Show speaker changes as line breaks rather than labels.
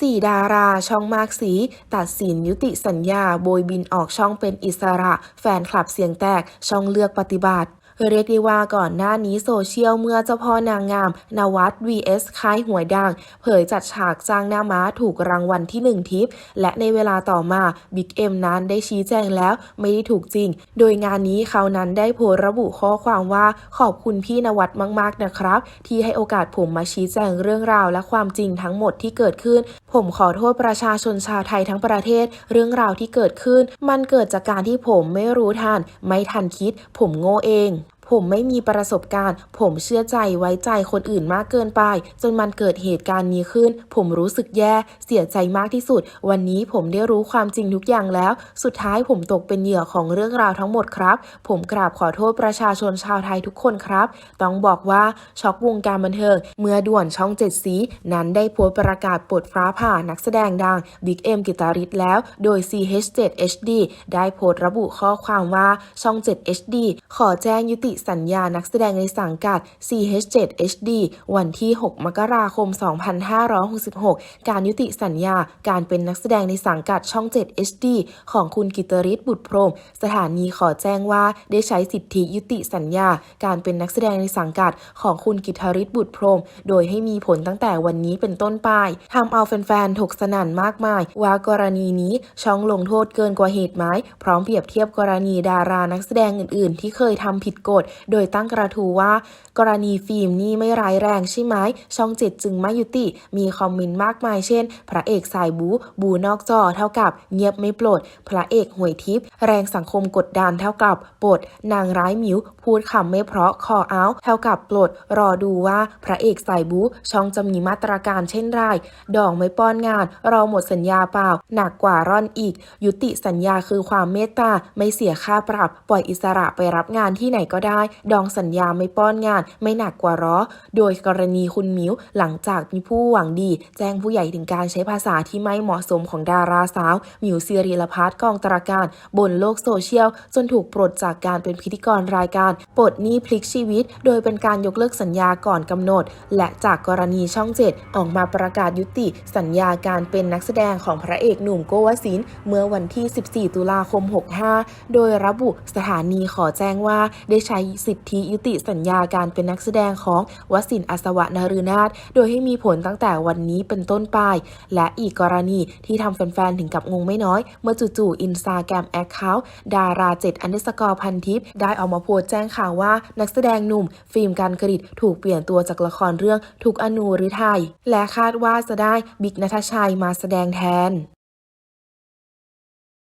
สี่ดาราช่องมากสี ตัดสินยุติสัญญา โบยบินออกช่องเป็นอิสระ แฟนคลับเสียงแตกช่องเลือกปฏิบัติ เรียกได้ว่าก่อนหน้านี้โซเชียลเมื่อเจ้าพ่อนางงาม นวัด vs ค่ายหวยดัง เผยจัดฉากจ้างหน้าม้าถูกรางวัลที่หนึ่งทิป และในเวลาต่อมาบิ๊กเอ็มนั้นได้ชี้แจงแล้วไม่ได้ถูกจริง โดยงานนี้เขานั้นได้โพสระบุข้อความว่าขอบคุณพี่นวัดมาก ๆ นะครับ ที่ให้โอกาสผมมาชี้แจงเรื่องราวและความจริงทั้งหมดที่เกิดขึ้น ผมขอโทษประชาชนชาวไทยทั้งประเทศ เรื่องราวที่เกิดขึ้น มันเกิดจากการที่ผมไม่รู้ทัน ไม่ทันคิด ผมโง่เอง ผมไม่มีประสบการณ์ ผมเชื่อใจไว้ใจคนอื่นมากเกินไป จนมันเกิดเหตุการณ์นี้ขึ้น ผมรู้สึกแย่เสียใจมากที่สุด วันนี้ผมได้รู้ความจริงทุกอย่างแล้ว สุดท้ายผมตกเป็นเหยื่อของเรื่องราวทั้งหมดครับ ผมกราบขอโทษประชาชนชาวไทยทุกคนครับ ต้องบอกว่าช็อกวงการบันเทิงเมื่อด่วนช่องเจ็ดสีนั้นได้โพสต์ประกาศปลดฟ้าผ่านักแสดงดังบิ๊กเอ็มกิตาริสแล้ว โดย CH7 HD ได้โพสต์ระบุข้อความว่าช่อง 7 HD ขอแจ้งยุติสัญญานักแสดงในสังกัด CH7 HD วันที่ 6 มกราคม 2566 การยุติสัญญาการเป็นนักแสดงในสังกัดช่อง 7 HD ของคุณกิตริศบุตรพรม สถานีขอแจ้งว่าได้ใช้สิทธิยุติสัญญา การเป็นนักแสดงในสังกัดของคุณกิตริศบุตรพรม โดยให้มีผลตั้งแต่วันนี้เป็นต้นไปทำเอาแฟนๆถกสนั่นมากมาย ว่ากรณีนี้ช่องลงโทษเกินกว่าเหตุไหมพร้อมเปรียบเทียบกรณีดารานักแสดงอื่นๆ ที่เคยทำผิดกฎโดยตั้งกระทู้ว่า กรณีฟิล์มนี่ไม่ร้ายแรงใช่ไหม ช่องเจ็ดจึงไม่ยุติ มีคอมเมนต์มากมายเช่น พระเอกสายบู บูนอกจอเท่ากับเงียบไม่ปลดพระเอกหวยทิพย์แรงสังคมกดดันเท่ากับปลดนางร้ายมิวพูดคำไม่เพราะคอเอาเท่ากับปลด รอดูว่าพระเอกสายบู ช่องจะมีมาตรการเช่นไรดองไม่ป้อนงานเราหมดสัญญาเปล่า หนักกว่าร่อนอีก ยุติสัญญาคือความเมตตาไม่เสียค่าปรับ ปล่อยอิสระไปรับงานที่ไหนก็ได้ดองสัญญาไม่ป้อนงาน ไม่หนักกว่าร้อ โดยกรณีคุณมิวหลังจากมีผู้หวังดี แจ้งผู้ใหญ่ถึงการใช้ภาษาที่ไม่เหมาะสมของดาราสาวมิวซีรีลพัฒกองตราการบนโลกโซเชียล จนถูกปลดจากการเป็นพิธีกรรายการปลดหนี้พลิกชีวิต โดยเป็นการยกเลิกสัญญาก่อนกำหนด และจากกรณีช่องเจ็ดออกมาประกาศยุติ สัญญาการเป็นนักแสดงของพระเอกหนุ่มโกวสินเมื่อวันที่ 14 ตุลาคม 65 โดยระบุสถานีขอแจ้งว่าได้ใช้สิทธิยุติสัญญาการเป็นนักแสดงของวสินอัศวะนฤนาถโดยให้มีผลตั้งแต่วันนี้เป็นต้นไป และอีกกรณีที่ทำแฟนๆ ถึงกับงงไม่น้อย เมื่อจู่ๆอินสตาแกรมแอคเคาท์ดาราเจ็ดอันเดสกอร์พันทิปได้ออกมาโพสต์แจ้งข่าวว่านักแสดงหนุ่ม ฟิล์มการกริดถูกเปลี่ยนตัวจากละครเรื่องทุกอนูหรือไทย และคาดว่าจะได้บิ๊กนัทชัยมาแสดงแทน